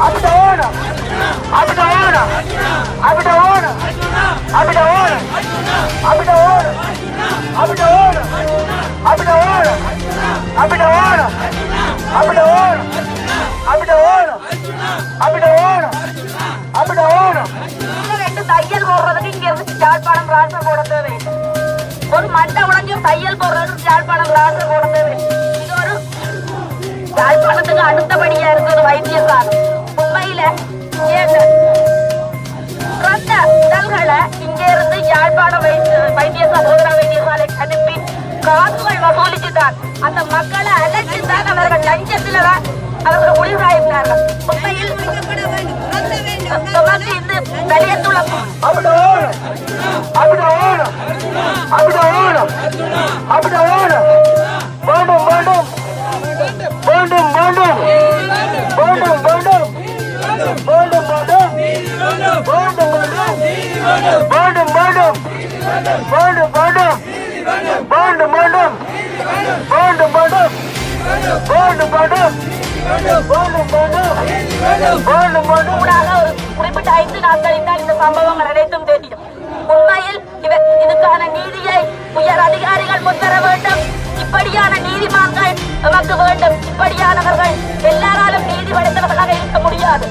Abdona! Abdona! Abra hora! Abra hora! Abra hora! Abra hora! போடுறதுக்கு இங்க ஜாழ்ப்பாணம் ராசம் போட தேவை ஒரு மண்டை உடஞ்சி தையல் போடுறதுக்கு ஜாழ்ப்பாணம் ராசம் போட தேவை ஒரு யாழ்ப்பாணத்துக்கு அடுத்தபடியா இருக்கு ஒரு வைத்தியசாலை மும்பையில ஏழு ரத்த உடல்களை இங்க இருந்து யாழ்ப்பாணம் காசுகள் வசூலித்துதான் அந்த மக்களை அழைச்சுதான் அவர்கள் லஞ்சத்தில் அவர்கள் உயிராயிருந்தார்கள் உண்மையில் இந்த வெளியத்துள்ள அபிடவான அபிடவான அப்படி அபிடவான வேண்டும் வேண்டும் வேண்டும் வேண்டும் வேண்டும் வேண்டும் வேண்டும் வேண்டும் வேண்டும் வேண்டும் வேண்டும் வேண்டும் வேண்டும் வேண்டும் வேண்டும் வேண்டும் வேண்டும் வேண்டும் வேண்டும். வேண்டும் வேண்டும். வேண்டும் வேண்டும். வேண்டும் குறிப்பிட்ட ஐந்து நாட்களில் இந்த சம்பவங்கள் அனைத்தும் தெரியும். உண்மையில் இதுக்கான நீதியை உயர் அதிகாரிகள் முன்வர வேண்டும். இப்படியான நீதிமான்கள் நமக்கு வேண்டும். இப்படியானவர்கள் எல்லாராலும் நீதி படைத்தவர்களாக இருக்க முடியாது.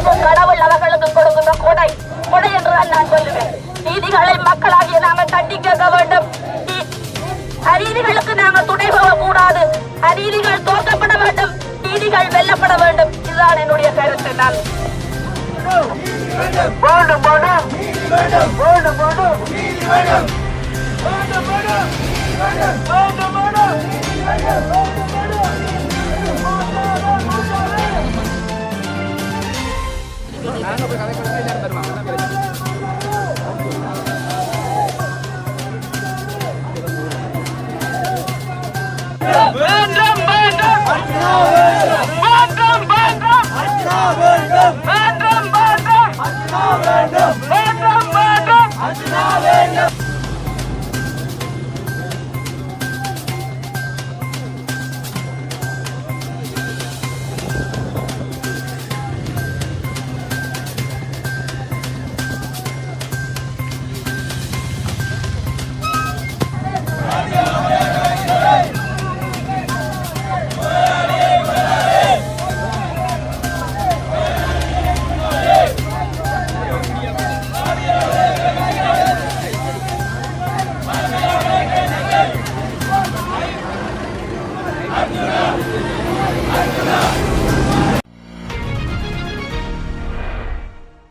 இது கடவுள் அவர்களுக்கு கொடுக்கிற கொடை கொடை என்றுதான் நான் சொல்லுவேன். நீதிகளை மக்களாகிய நாங்கள் தட்டி கேட்க வேண்டும். அநீதிகளுக்கு நாங்கள் துணை போக கூடாது அநீதிகள் தோற்கப்பட வேண்டும் நீதிகள் வெல்லப்பட வேண்டும் இதுதான் என்னுடைய கருத்து நான் வேண்டும் வேண்டும் கதை கொடுத்து எல்லாரும் Vamos! Arjuna! Arjuna!